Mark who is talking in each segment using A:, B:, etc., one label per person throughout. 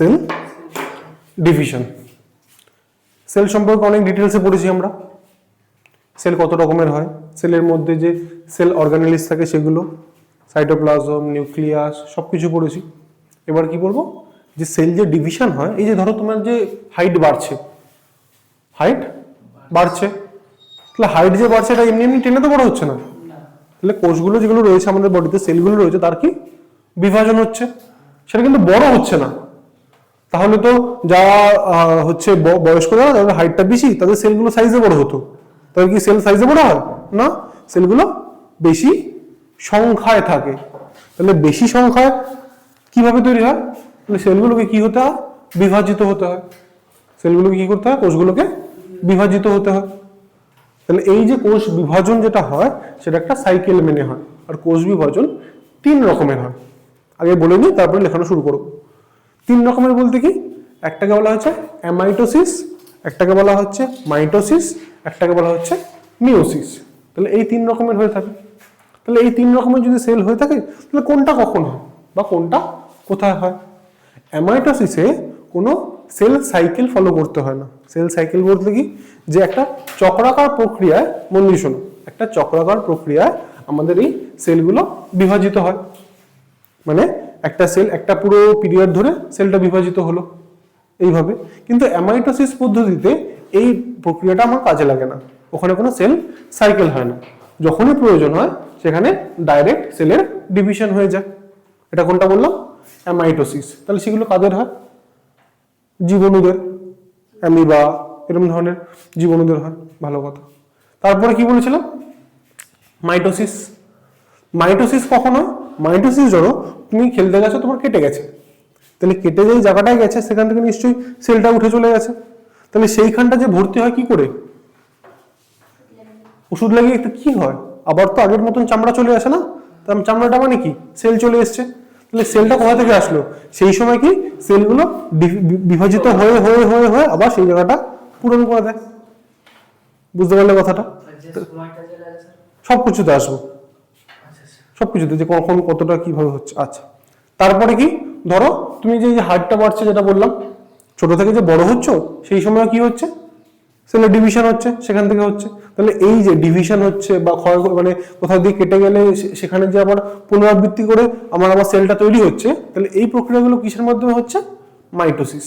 A: Cell division. Sell সম্পর্কে অনেক ডিটেলসে পড়েছি আমরা। সেল কত রকমের হয়? সেলের মধ্যে যে সেল অর্গানালিস থাকে সেগুলো, সাইটোপ্লাজম, নিউক্লিয়াস সব কিছু পড়েছি। এবার কি বলব? যে সেল যে ডিভিশন হয়, এই যে ধরো তোমার যে হাইট বাড়ছে। হাইট বাড়ছে। তাহলে হাইট যে বাড়ছে এটা এমনি এমনি টেনে তো বড় হচ্ছে না। তাহলে কোষগুলো যেগুলো রয়েছে আমাদের বডিতে, সেলগুলো রয়েছে, তার কি বিভাজন হচ্ছে? সেটা কিন্তু বড় হচ্ছে না। তাহলে তো যারা হচ্ছে ব- বয়স্ক যারা তাদের হাইটটা বেশি, তাদের সেলগুলো সাইজে বড় হতো। তাদের কি সেল সাইজে বড় হয়? না? সেলগুলো বেশি সংখ্যায় থাকে। তাহলে বেশি সংখ্যায় কীভাবে তৈরি হয়? তাহলে সেলগুলোকে কি হতে হয়? বিভাজিত হতে হয়। সেলগুলোকে কি করতে হয়? কোষগুলোকে বিভাজিত হতে হয়। তাহলে এই যে কোষ বিভাজন যেটা হয়, সেটা একটা সাইকেল মেনে হয়। আর কোষ বিভাজন তিন রকমের হয়। আগে বলে নিই, তারপরে লেখানো শুরু করব তিন রকমের বলতে কি? একটাকে বলা হচ্ছে অ্যামাইটোসিস একটাকে বলা হচ্ছে মাইটোসিস একটাকে বলা হচ্ছে মিওসিস তাহলে এই তিন রকমের হয়ে থাকে। তাহলে এই তিন রকমের যদি সেল হয়ে থাকে, তাহলে কোনটা কখন হয় বা কোনটা কোথায় হয়? অ্যামাইটোসিসে কোনো সেল সাইকেল ফলো করতে হয় না। সেল সাইকেল বলতে কি? যে একটা চক্রাকার প্রক্রিয়ায় মন দিয়ে শোনো, একটা চক্রাকার প্রক্রিয়ায় আমাদের এই সেলগুলো বিভাজিত হয়। মানে একটা সেল একটা পুরো পিরিয়ড ধরে সেলটা বিভাজিত হলো, এইভাবে। কিন্তু অ্যামাইটোসিস পদ্ধতিতে এই প্রক্রিয়াটা আমার কাজে লাগে না। ওখানে কোনো সেল সাইকেল হয় না। যখনই প্রয়োজন হয়, সেখানে ডাইরেক্ট সেলের ডিভিশন হয়ে যায়। এটা কোনটা বললাম? অ্যামাইটোসিস তাহলে সেগুলো কাদের হয়? জীবাণুদের অ্যামিবা এরকম ধরনের জীবাণুদের হয়। ভালো কথা। তারপরে কি বলেছিলাম? মাইটোসিস মাইটোসিস কখন হয়? মাইটোসিস ধরো তুমি খেলতে গেছো তোমার কেটে গেছে। তাহলে কেটে যেই জায়গাটায় গেছে সেখান থেকে নিশ্চয়ই সেলটা উঠে চলে গেছে। তাহলে সেইখানটা যে ভর্তি হয় কি করে? ওষুধ লাগিয়ে একটু কি হয়? আবার তো আগের মতন চামড়া চলে আসে না? তার চামড়াটা মানে কি? সেল চলে এসছে। তাহলে সেলটা কোথা থেকে আসলো? সেই সময় কি সেলগুলো বিভাজিত হয়ে হয়ে হয়ে হয়ে আবার সেই জায়গাটা পূরণ করে দেয়। বুঝতে পারলে কথাটা? সব কিছুতে আসব। সব কিছুতে যে কখন কতটা কীভাবে হচ্ছে আচ্ছা। তারপরে কি? ধরো, তুমি যে হাইটটা বাড়ছে যেটা বললাম, ছোট থেকে যে বড় হচ্ছ, সেই সময় কি হচ্ছে? সেলের ডিভিশন হচ্ছে, সেখান থেকে হচ্ছে। তাহলে এই যে ডিভিশন হচ্ছে বা ক্ষয় মানে কোথাও দিয়ে কেটে গেলে সেখানে যে আবার পুনরাবৃত্তি করে আমার আবার সেলটা তৈরি হচ্ছে, তাহলে এই প্রক্রিয়াগুলো কিসের মাধ্যমে হচ্ছে? মাইটোসিস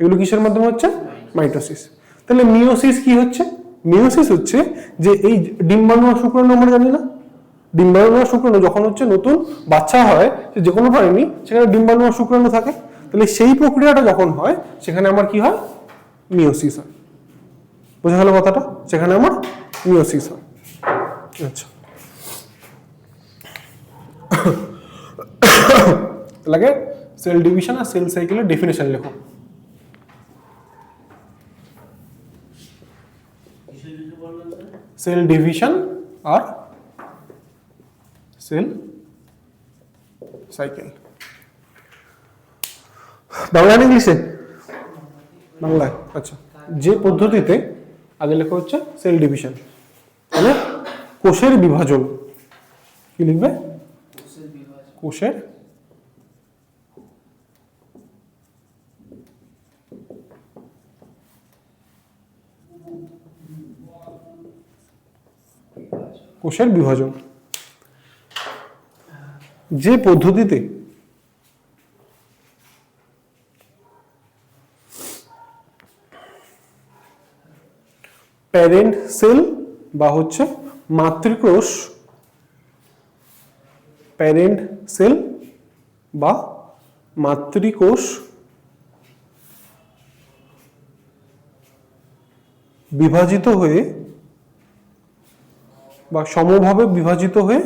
A: এগুলো কিসের মাধ্যমে হচ্ছে? মাইটোসিস তাহলে মিওসিস কি হচ্ছে? মিওসিস হচ্ছে যে এই ডিম্বাণু শুক্রাণু আমরা জানি না? ডিম্বাণু শুক্রাণু যখন হচ্ছে নতুন বাচ্চা হয়, সে যে কোনো প্রাণী সেখানে ডিম্বাণু শুক্রাণু থাকে। তাহলে সেই প্রক্রিয়াটা যখন হয়, সেখানে আমার কি হয়? মিওসিস হয়। বোঝা গেল কথাটা? সেখানে আমার মিওসিস হয়। আচ্ছা। লাগে সেল ডিভিশন আর সেল সাইকেলের ডেফিনেশন লেখো। সেল ডিভিশন আর সেল সাইকেল বাংলা ইংলিশে বাংলায় আচ্ছা। যে পদ্ধতিতে, আগে লেখা হচ্ছে সেল ডিভিশন। মানে কোষের বিভাজন কি লিখবে?
B: কোষের
A: কোষের বিভাজন। যে পদ্ধতিতে প্যারেন্ট সেল বা হচ্ছে মাতৃকোষ প্যারেন্ট সেল বা মাতৃকোষ বিভাজিত হয়ে বা সমভাবে বিভাজিত হয়ে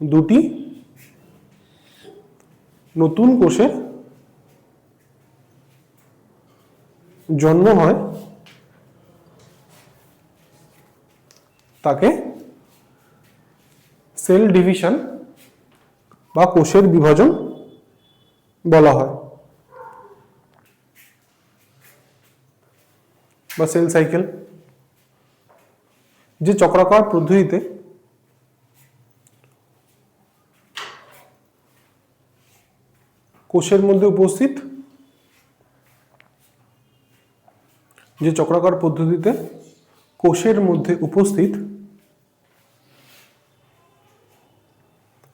A: দুটি নতুন কোষের জন্ম হয় তাকে সেল ডিভিশন বা কোষের বিভাজন বলা হয় বা সেল সাইকেল। যে চক্রাকার পদ্ধতিতে কোষের মধ্যে উপস্থিত? যে চক্রাকার পদ্ধতিতে কোষের মধ্যে উপস্থিত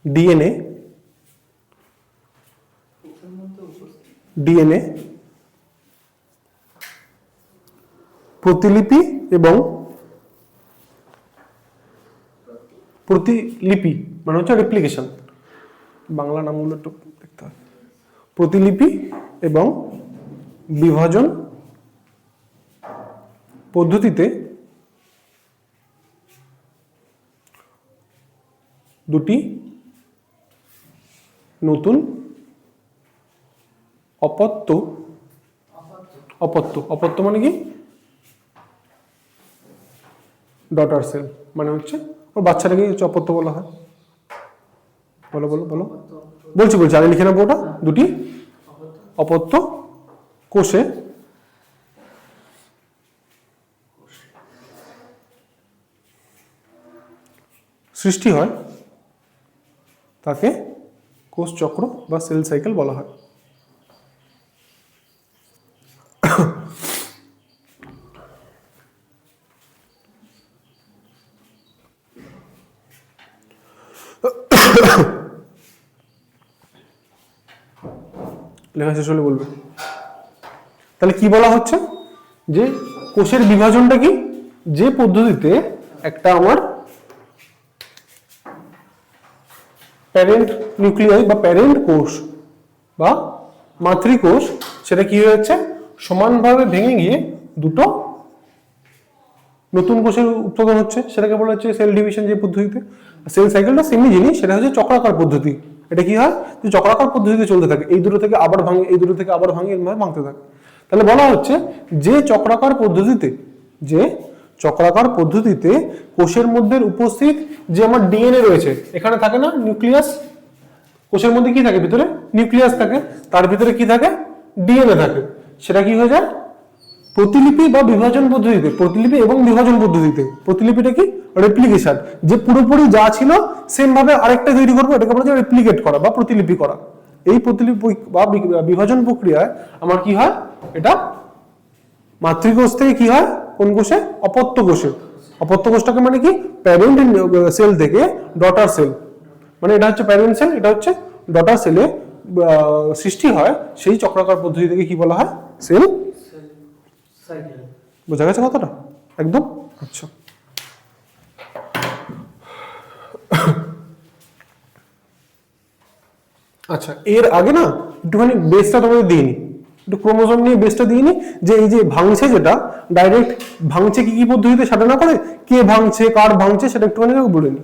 A: ডিএনএ ডিএনএ প্রতিলিপি এবং প্রতিলিপি মানে হচ্ছে রেপ্লিকেশন বাংলা নামগুলো একটু প্রতিলিপি এবং বিভাজন পদ্ধতিতে দুটি নতুন অপত্য
B: অপাত্য,
A: অপত্য মানে কি? ডটার সেল মানে হচ্ছে ওর বাচ্চাটাকে অপত্য বলা হয়। বলো বলো বলো। বলছি বলছি, আগে লিখে নেব ওটা। দুটি
B: অপাত্য
A: কোষে। সৃষ্টি হয় তাকে কোষ চক্র বা সেল সাইকেল বলা হয়। লেখা শেষ হলে বলবে। তাহলে কি বলা হচ্ছে? যে কোষের বিভাজনটা কি? যে পদ্ধতিতে একটা আমার প্যারেন্ট নিউক্লিয়াই বা প্যারেন্ট কোষ বা মাতৃকোষ, সেটা কি হয়ে যাচ্ছে? সমানভাবে ভেঙে গিয়ে দুটো নতুন কোষের উৎপাদন হচ্ছে। সেটাকে বলা হচ্ছে সেল ডিভিশন যে পদ্ধতিতে। সেল সাইকেলটা সেমই জিনিস, সেটা হচ্ছে চক্রাকার পদ্ধতি। এটা কি হয়? যে চক্রাকার পদ্ধতিতে চলতে থাকে, এই দুটো থেকে আবার ভাঙে, এই দুটো থেকে আবার ভাঙে, এরকম ভাঙতে থাকে। তাহলে বলা হচ্ছে যে চক্রাকার পদ্ধতিতে, যে চক্রাকার পদ্ধতিতে কোষের মধ্যে উপস্থিত যে আমার ডিএনএ রয়েছে, এখানে থাকে না নিউক্লিয়াস? কোষের মধ্যে কি থাকে ভিতরে? নিউক্লিয়াস থাকে, তার ভিতরে কি থাকে? ডিএনএ থাকে। সেটা কি হয়ে যায়? প্রতিলিপি বা বিভাজন পদ্ধতিতে, প্রতিলিপি এবং বিভাজন পদ্ধতিতে, প্রতিলিপিটা কি? রেপ্লিকেশন যে পুরোপুরি যা ছিল সেম ভাবে আরেকটা তৈরি করব, এটাকে বলা যায় রেপ্লিকেট করা বা প্রতিলিপি করা। এই প্রতিলিপি বা বিভাজন প্রক্রিয়ায় আমার কি হয়? এটা মাতৃকোষ থেকে কি হয়? কোন কোষে? অপত্য কোষে। অপত্য কোষটাকে মানে কি? প্যারেন্ট সেল থেকে ডটার সেল মানে এটা হচ্ছে প্যারেন্ট সেল এটা হচ্ছে ডটার সেলে সৃষ্টি হয় সেই চক্রাকার পদ্ধতি থেকে কি বলা হয়? সেল বোঝা গেছে কথাটা? একদম? আচ্ছা। আচ্ছা এর আগে না একটুখানি বেসটা তোমাদের দিইনি। একটু ক্রোমোজোম নিয়ে বেসটা দিইনি যে এই যে ভাঙছে যেটা ডাইরেক্ট ভাঙছে কি কি পদ্ধতিতে সেটা না করে কে ভাঙছে কার ভাঙছে সেটা একটুখানি বলে নি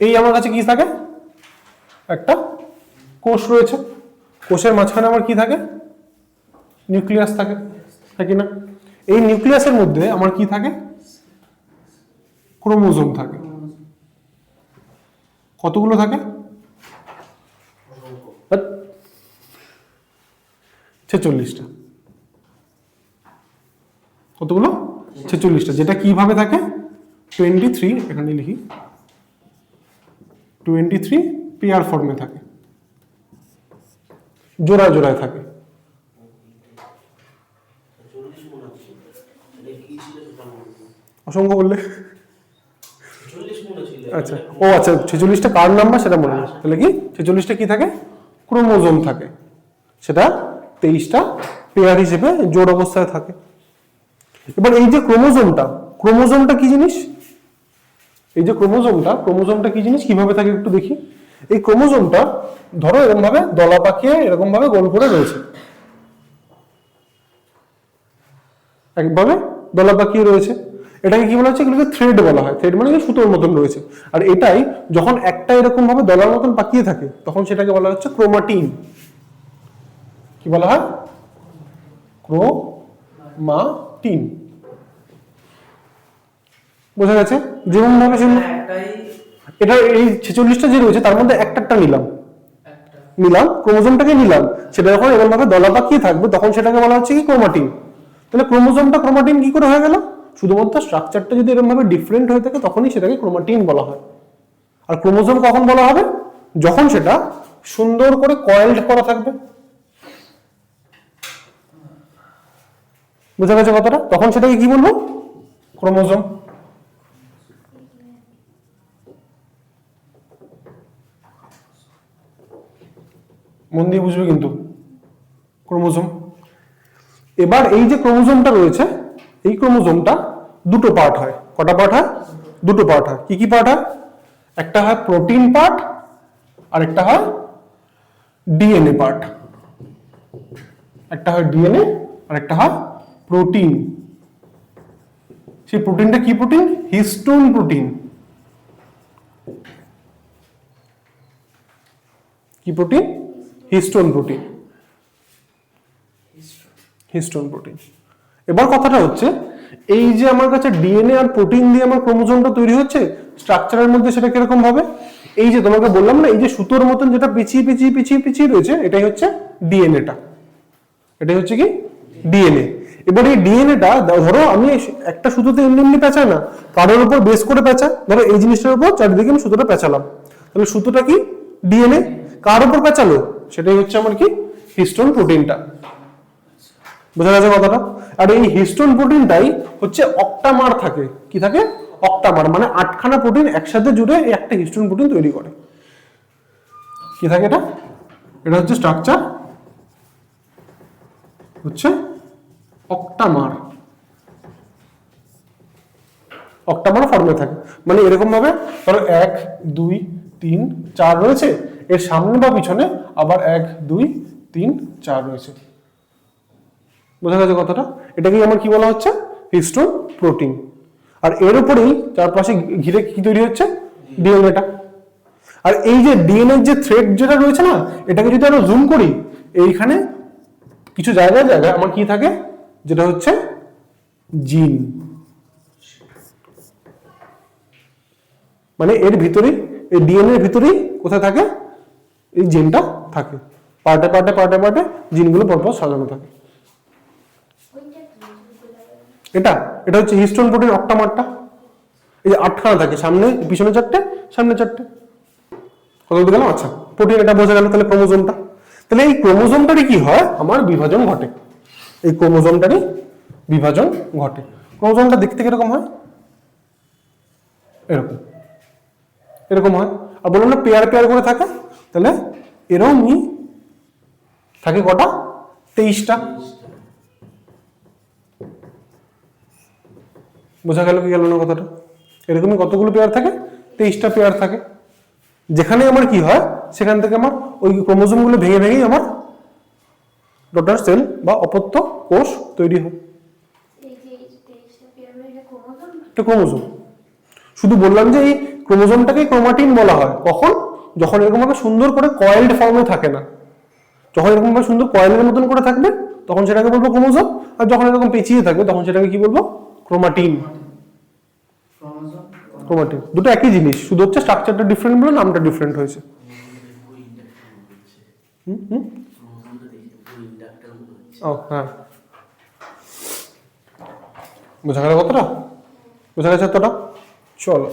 A: এই আমার কাছে কি থাকে? একটা কোষ রয়েছে। কোষের মাঝখানে আমার কি থাকে? নিউক্লিয়াস থাকে থাকে না এই নিউক্লিয়াসের মধ্যে আমার কি থাকে? ক্রোমোজোম থাকে। কতগুলো থাকে? ছেচল্লিশটা। কতগুলো? ছেচল্লিশটা। যেটা কীভাবে থাকে? টোয়েন্টি থ্রি এখানে লিখি। টোয়েন্টি থ্রি পেয়ার ফর্মে থাকে। জোড়ায় জোড়ায় থাকে
B: চল্লিশ মনে হচ্ছে এটা কি ছিল সেটা মনে নেই।
A: অসংখ্য বললে? আচ্ছা। ও আচ্ছা ছেচল্লিশটা কার নাম্বার? সেটা মনে নেই। তাহলে কি? ছেচল্লিশটা কি থাকে? ক্রোমোজোম থাকে। সেটা তেইশটা পেয়ার হিসেবে জোড় অবস্থায় থাকে। এবার এই যে ক্রোমোজোমটা ক্রোমোজোমটা কি জিনিস? এই যে ক্রোমোজোমটা ক্রোমোজোমটা কি জিনিস? কীভাবে থাকে একটু দেখি। এই ক্রোমোজোমটা ধরো এরকম ভাবে দলা পাকিয়ে এরকম ভাবে গোল করে রয়েছে। একভাবে দলা পাকিয়ে রয়েছে। এটাকে কি বলা হচ্ছে? এগুলোকে থ্রেড বলা হয়। থ্রেড মানে সুতোর মতন রয়েছে। আর এটাই যখন একটা এরকম ভাবে দলার মতন পাকিয়ে থাকে তখন সেটাকে বলা হচ্ছে ক্রোমাটিন কি বলা হয়? ক্রোমাটিন বোঝা গেছে? যেমন ভাবে সেমন- এটা এই ছেচল্লিশটা যে রয়েছে তার মধ্যে একটা একটা নিলাম। নিলাম ক্রোমোজোমটাকে নিলাম। সেটা যখন এরকম ভাবে দলা পাকিয়ে থাকবে তখন সেটাকে বলা হচ্ছে কি ক্রোমাটিন তাহলে ক্রোমোজোমটা ক্রোমাটিন কি করে হয়ে গেল? শুধুমাত্র স্ট্রাকচারটা যদি এরকম ভাবে ডিফারেন্ট হয়ে থাকে, তখনই সেটাকে ক্রোমাটিন বলা হয়। আর ক্রোমোজোম কখন বলা হবে? যখন সেটা সুন্দর করে কয়েলড করা থাকবে। বুঝা গেছে কথাটা? তখন সেটাকে কি বলব? ক্রোমোজোম মন দিয়ে বুঝবে কিন্তু। ক্রোমোজোম এবার এই যে ক্রোমোজোমটা রয়েছে এই ক্রোমোজোমটা দুটো পার্ট হয়। কটা পার্ট হয়? দুটো পার্ট হয়। কি কি পার্ট হয়? একটা হয় প্রোটিন পার্ট আর একটা হয় ডিএনএ পার্ট একটা হয় ডিএনএ আর একটা হয় প্রোটিন সেই প্রোটিনটা কি প্রোটিন হিস্টোন প্রোটিন কি protein histone protein histone protein এবার কথাটা হচ্ছে, এই যে আমার কাছে ডিএনএ আর প্রোটিন দিয়ে আমার ক্রোমোজোমটা তৈরি হচ্ছে স্ট্রাকচারের মধ্যে সেটা কীরকম হবে? এই যে তোমাকে বললাম না, এই যে সুতোর মতন যেটা পিছিয়ে পিছিয়ে পিছিয়ে পিছিয়ে রয়েছে, এটাই হচ্ছে ডিএনএটা এটাই হচ্ছে কি? ডিএনএ এবার এই ডিএনএটা ধরো আমি একটা সুতোতে এমনি এমনি পেঁচাই না, কারোর উপর বেস করে পেঁচা ধরো এই জিনিসটার উপর চারিদিকে আমি সুতোটা পেঁচালাম। তাহলে সুতোটা কি? ডিএনএ কার উপর পেঁচালো? সেটাই হচ্ছে আমার কি? হিস্টোন প্রোটিনটা বোঝা গেছে কথাটা? আর এই হিস্টোন প্রোটিনটাই হচ্ছে অক্টামার থাকে। কি থাকে? অক্টামার মানে আটখানা প্রোটিন একসাথে জুড়ে একটা হিস্টোন প্রোটিন তৈরি করে। কি থাকে এটা? এটা হচ্ছে স্ট্রাকচার হচ্ছে অক্টামার অক্টামার ফর্মে থাকে। মানে এরকম ভাবে ধরো এক, দুই, তিন, চার রয়েছে। এর সামনে বা পিছনে আবার এক, দুই, তিন, চার রয়েছে। বোঝা গেছে কথাটা? এটাকে আমার কি বলা হচ্ছে? হিস্টোন প্রোটিন আর এর উপরেই চারপাশে ঘিরে কি তৈরি হচ্ছে? ডিএনএটা আর এই যে ডিএনএ যে থ্রেড যেটা রয়েছে না এটাকে যদি আমরা জুম করি এইখানে কিছু জায়গায় জায়গায় আমার কি থাকে? যেটা হচ্ছে জিন মানে এর ভিতরেই এই ডিএনএ এর ভিতরেই কোথায় থাকে? এই জিনটা থাকে। পার্টে পার্টে পার্টে পার্টে জিনগুলো পরপর সাজানো থাকে। এটা এটা হচ্ছে হিস্টোন প্রোটিন অক্টামারটা। এই যে আটখানা থাকে, সামনে, পিছনে চারটে, সামনে চারটে। কত গেলাম? আচ্ছা প্রোটিন এটা বোঝা গেল তাহলে ক্রোমোজোমটা। তাহলে এই ক্রোমোজোমটারই কি হয়? আমার বিভাজন ঘটে। এই ক্রোমোজোমটারই বিভাজন ঘটে। ক্রোমোজোমটা দেখতে কীরকম হয়? এরকম। এরকম হয়। আর বললাম না পেয়ার পেয়ার করে থাকে, তাহলে এরকমই থাকে কটা? তেইশটা। বোঝা গেল কি গেল না কথাটা? এরকমই কতগুলো পেয়ার থাকে? তেইশটা পেয়ার থাকে। যেখানে আমার কি হয় সেখান থেকে আমার ওই ক্রোমোজোমগুলো ভেঙে ভেঙেই আমার ডটার সেল বা অপত্য কোষ তৈরি হয়। এটা ক্রোমোজোম শুধু বললাম যে এই ক্রোমোজোমটাকে ক্রোমাটিন বলা হয়। কখন? যখন এরকম ভাবে সুন্দর করে কয়েলড ফর্মে থাকে না। যখন এরকম ভাবে সুন্দর কয়েলের মতন করে থাকবে তখন সেটাকে বলব ক্রোমোজোম। আর যখন এরকম পেঁচিয়ে থাকবে তখন সেটাকে কি বলব? ক্রোমাটিন। ক্রোমাটিন। দুটো একই জিনিস, শুধু হচ্ছে স্ট্রাকচারটা ডিফারেন্ট বলে নামটা ডিফারেন্ট হয়েছে। ও হ্যাঁ। বোঝা গেল কতটা বোঝা গেছে এতটা? চলো।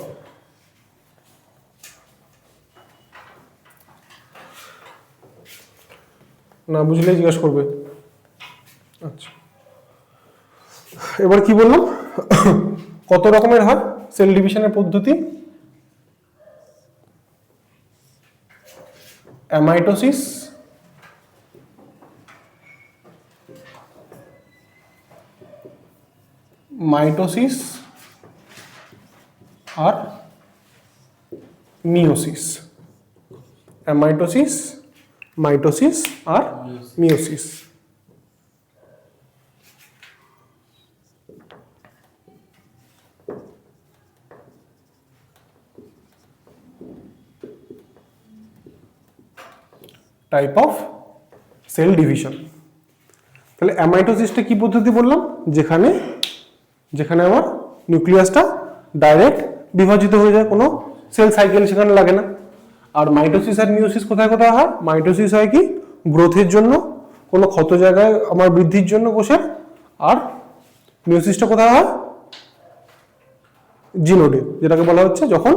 A: না বুঝলে জিজ্ঞাসা করবে। আচ্ছা। এবার কি বললাম? কত রকমের হয়? সেল ডিভিশনের পদ্ধতি? অ্যামাইটোসিস মাইটোসিস আর meiosis amitosis mitosis R meiosis type of cell division তাহলে অ্যামাইটোসিসটা কি পদ্ধতি বললাম? যেখানে যেখানে আমার নিউক্লিয়াসটা ডাইরেক্ট বিভাজিত হয়ে যায়, কোনো সেল সাইকেল সেখানে লাগে না। আর মাইটোসিস আর মিওসিস কোথায় কোথায় হয়? মাইটোসিস হয় কি? গ্রোথের জন্য, কোনো ক্ষত জায়গায় আমার বৃদ্ধির জন্য কোষের আর মিওসিসটা কোথায় হয়? জিনোডে যেটাকে বলা হচ্ছে যখন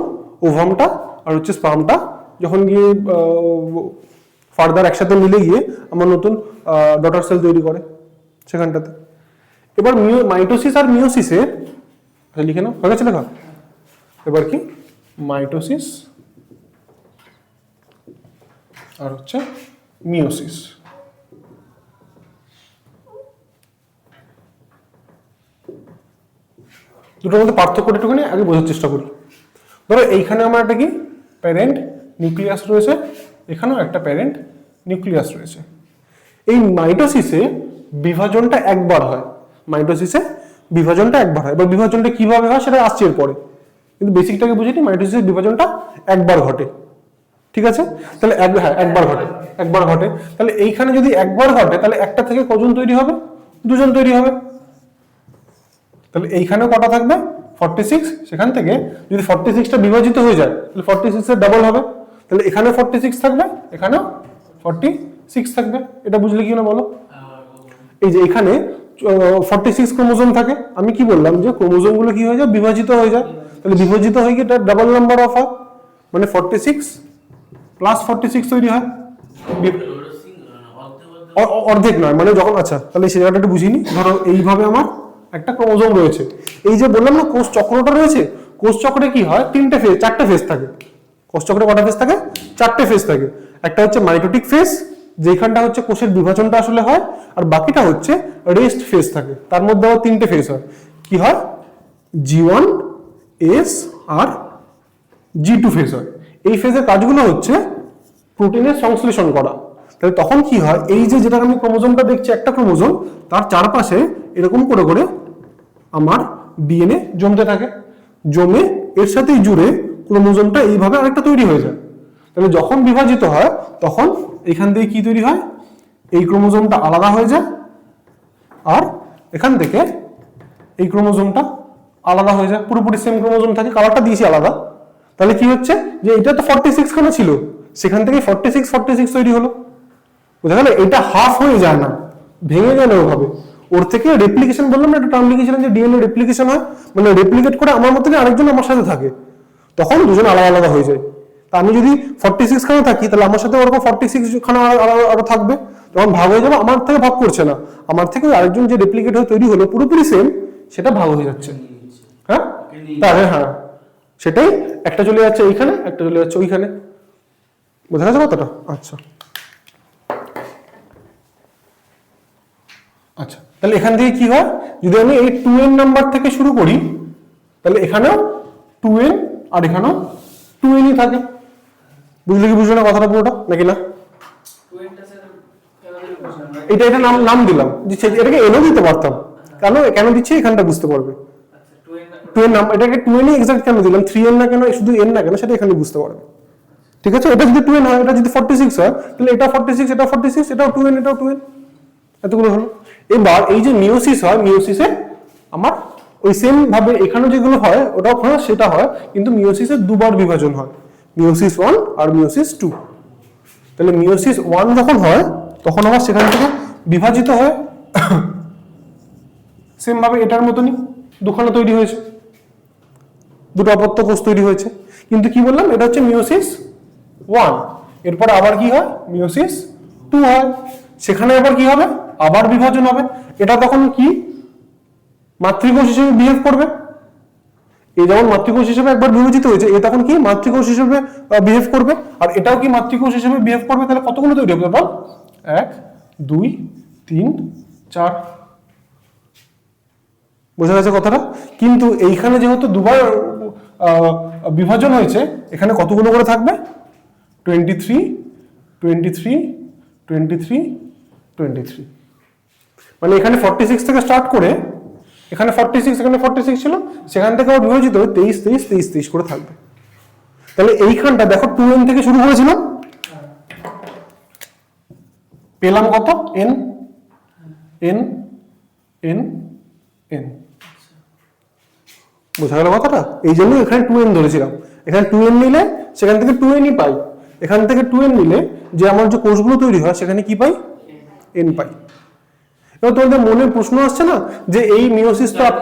A: ওভামটা আর হচ্ছে স্পামটা যখন গিয়ে ফার্দার একসাথে মিলে গিয়ে আমার নতুন ডটার সেল তৈরি করে সেখানটাতে। এবার মাইটোসিস আর মিওসিসে আচ্ছা, লিখে নাও হয়ে গেছে লেখা? এবার কি? মাইটোসিস আর হচ্ছে মিওসিস দুটোর মধ্যে পার্থক্যটা একটুখানি আগে বোঝার চেষ্টা করি। ধরো এইখানে আমার একটা কি? প্যারেন্ট নিউক্লিয়াস রয়েছে এখানেও একটা প্যারেন্ট নিউক্লিয়াস রয়েছে। এই মাইটোসিসে বিভাজনটা একবার হয়। মাইটোসিসে বিভাজনটা একবার হয়। এবার বিভাজনটা কীভাবে হয় সেটা আসছে এরপরে। কিন্তু বেসিকটাকে বুঝিনি মাইটোসিসের বিভাজনটা একবার ঘটে। ঠিক আছে? তাহলে হ্যাঁ একবার ঘটে। একবার ঘটে। তাহলে এইখানে যদি একবার ঘটে, তাহলে একটা থেকে কজন তৈরি হবে? দুজন তৈরি হবে। তাহলে এইখানেও কটা থাকবে? ফর্টি সিক্স সেখান থেকে যদি ফর্টি সিক্সটা বিভাজিত হয়ে যায়, তাহলে ফর্টি সিক্সের ডাবল হবে। তাহলে এখানে ফর্টি সিক্স থাকবে, এখানেও ফর্টি সিক্স থাকবে। এটা বুঝলে কি না বলো? এই যে এখানে ফর্টি সিক্স ক্রোমোজোম থাকে। আমি কি বললাম যে ক্রোমোজোমগুলো কি হয়ে যায়? বিভাজিত হয়ে যায়। তাহলে বিভাজিত হয়ে গিয়ে এটা ডাবল নাম্বার অফ হয়। মানে forty six plus forty six তৈরি হয়
B: অর্ধেক
A: নয় মানে যখন আচ্ছা তাহলে সেই জায়গাটা একটু বুঝিনি ধরো এইভাবে আমার একটা ক্রোমোজোম রয়েছে। এই যে বললাম না, কোষ চক্রটা রয়েছে, কোষ চক্রে কি হয়? তিনটে ফেজ চারটে ফেজ থাকে। কোষ চক্রে কটা ফেজ থাকে? চারটে ফেজ থাকে। একটা হচ্ছে মাইটোটিক ফেজ যেখানটা হচ্ছে কোষের বিভাজনটা আসলে হয়, আর বাকিটা হচ্ছে রেস্ট ফেজ থাকে। তার মধ্যে আবার তিনটে ফেজ হয়। কি হয়? জি ওয়ান এস আর জি টু ফেজ হয়। এই ফেজের কাজগুলো হচ্ছে প্রোটিনের সংশ্লেষণ করা। তাহলে তখন কি হয়? এই যে যেটা আমি ক্রোমোজোমটা দেখছি, একটা ক্রোমোজোম তার চারপাশে এরকম করে করে আমার ডিএনএ জমতে থাকে। জমে এর সাথেই জুড়ে ক্রোমোজোমটা এইভাবে আরেকটা তৈরি হয়ে যায়। তাহলে যখন বিভাজিত হয়, তখন এখান থেকে কি তৈরি হয়? এই ক্রোমোজোমটা আলাদা হয়ে যায় আর এখান থেকে এই ক্রোমোজোমটা আলাদা হয়ে যায়। পুরোপুরি সেম ক্রোমোজোম থাকে কালারটা দিয়েছি আলাদা। তাহলে কি হচ্ছে? যে এটা তো ফর্টি সিক্স খানা ছিল, সেখান থেকে ফর্টি সিক্স ফর্টি সিক্স তৈরি হলো। বুঝা গেল? এটা হাফ হয়ে যায় না, ভেঙে না ওভাবে। ওর থেকে রেপ্লিকেশন বললাম না একটা টার্ম লিখেছিলাম যে ডিএনএ রেপ্লিকেশন হয়। মানে রেপ্লিকেট করে আমার মতো আরেকজন আমার সাথে থাকে। তখন দুজন আলাদা আলাদা হয়ে যায়। তা আমি যদি ফর্টি সিক্স খানা থাকি, তাহলে আমার সাথে ওরকম ফর্টি সিক্স খানা আরো- থাকবে। তখন ভাগ হয়ে যাবে, আমার থেকে ভাগ করছে না। আমার থেকে আরেকজন যে রেপ্লিকেট হয়ে তৈরি হলো, পুরোপুরি সেম সেটা ভাগ হয়ে যাচ্ছে। হ্যাঁ? তাহলে হ্যাঁ সেটাই একটা চলে যাচ্ছে এইখানে, একটা চলে যাচ্ছে ওইখানে। বোঝা গেছে কথাটা? আচ্ছা। আচ্ছা তাহলে এখান থেকে কি হয়? যদি আমি এই টু এন নাম্বার থেকে শুরু করি, তাহলে এখানেও টু এন আর এখানেও টু এনই থাকে। বুঝলে কি বুঝলে না কথাটা পুরোটা? নাকি না? এটা এটা নাম নাম দিলাম। এটাকে এনও দিতে পারতাম। কেন? কেন দিচ্ছি? এখানটা বুঝতে পারবে। টু এন নাম এটাকে টু এনই এক্সাক্ট কেন দিলাম? থ্রি এন না কেন? শুধু এন না কেন? সেটা এখানে বুঝতে পারবে। ঠিক আছে? এটা যদি টু এন হয়, এটা যদি ফর্টি সিক্স হয়, তাহলে এটা ফর্টি সিক্স এটা ফর্টি সিক্স এটাও টু এন এটাও টু এন এতগুলো হলো। এবার এই যে মিওসিস হয় মিওসিসে আমার ওই সেম ভাবে এখানে যেগুলো হয়, ওটাও হয়, সেটা হয়, কিন্তু মিওসিসের দুবার বিভাজন হয়। মিওসিস ওয়ান আর মিওসিস টু তাহলে মিওসিস ওয়ান যখন হয়, তখন আবার সেখান থেকে বিভাজিত হয়। সেম ভাবে এটার মতনই দুখানা তৈরি হয়েছে। দুটো অপত্য কোষ তৈরি হয়েছে। কিন্তু কি বললাম? এটা হচ্ছে মিওসিস ওয়ান এরপর আবার কি হয়? মিওসিস টু হয়। সেখানে আবার কি হবে? আবার বিভাজন হবে। এটা তখন কি? মাতৃকোষ হিসেবে বিহেভ করবে। এই যেমন মাতৃকোষ হিসেবে একবার বিভাজিত হয়েছে, এ তখন কি মাতৃকোষ হিসেবে বিহেভ করবে? আর এটাও কি মাতৃকোষ হিসেবে বিহেভ করবে? তাহলে কতগুলো তৈরি হবে? বল। এক, দুই, তিন, চার। বোঝা গেছে কথাটা? কিন্তু এইখানে যেহেতু দুবার বিভাজন হয়েছে, এখানে কতগুলো করে থাকবে? Twenty three twenty three twenty three twenty three মানে এখানে ফর্টি সিক্স থেকে স্টার্ট করে এখানে ফর্টি সিক্স এখানে ফর্টি সিক্স ছিল, সেখান থেকে আবার বিভাজিত হয়ে তেইশ তেইশ তেইশ তেইশ করে থাকবে। তাহলে এইখানটা দেখো টু এন থেকে শুরু করেছিলাম পেলাম কত? এন এন এন এন বোঝা গেল কথাটা? এই জন্য এখানে টু এন ধরেছিলাম। এখানে টু এন নিলে সেখান থেকে টু এনই পাই। এখান থেকে টু এন নিলে যে আমার যে কোষগুলো তৈরি হয়, সেখানে কি পাই? এন পাই। এবার তোমাদের মনে প্রশ্ন আসছে না যে এই মিওসিস তো
C: হাফ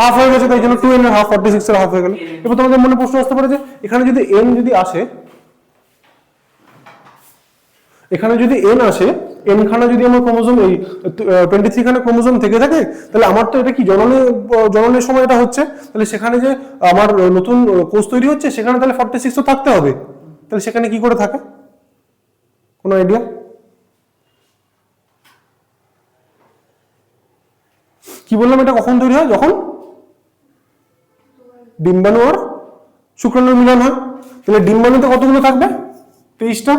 A: হাফ হয়ে গেছে তাই জন্য two N half forty six এর হাফ হয়ে গেল। এবার তোমাদের মনে প্রশ্ন আসতে পারে যে এখানে যদি এন যদি আসে এখানে যদি এন আসে এন খানা যদি আমার ক্রোমোজোম এই টোয়েন্টি থ্রি খানা ক্রোমোজোম থেকে থাকে তাহলে আমার তো এটা কি জননে জননের সময় এটা হচ্ছে? তাহলে সেখানে যে আমার নতুন কোষ তৈরি হচ্ছে সেখানে তাহলে ফর্টি সিক্স তো থাকতে হবে। তাহলে সেখানে কি করে থাকে? কোনো আইডিয়া কি বললাম এটা? কখন তৈরি হয়? যখন? ডিম্বাণু আর শুক্রাণুর মিলন হয়। তাহলে ডিম্বাণুতে কতগুলো থাকবে? তেইশটা?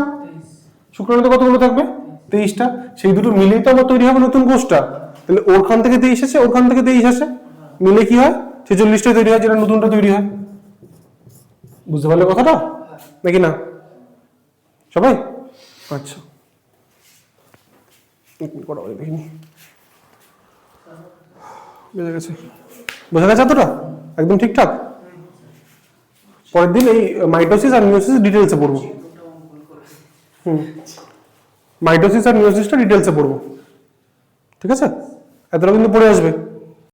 A: শুক্রাণুতে কতগুলো থাকবে? তেইশটা। সেই দুটো মিলেই তো আমার তৈরি হবে নতুন কোষটা। তাহলে ওরখান থেকে তেইশ আসে, ওরখান থেকে তেইশ আসে। মিলে কি হয়? ছেচল্লিশটা তৈরি হয়, যেটা নতুনটা তৈরি হয়। বুঝতে পারলে কথাটা? নাকি না? সবাই? আচ্ছা। দেখিনি বোঝা গেছে। বোঝা গেছে এতটা? একদম ঠিকঠাক? পরের দিন এই মাইটোসিস আর মিওসিস ডিটেলসে পড়ব। হুম। মাইটোসিস আর মিওসিসটা ডিটেলসে পড়ব। ঠিক আছে? এতটা কিন্তু পড়ে আসবে।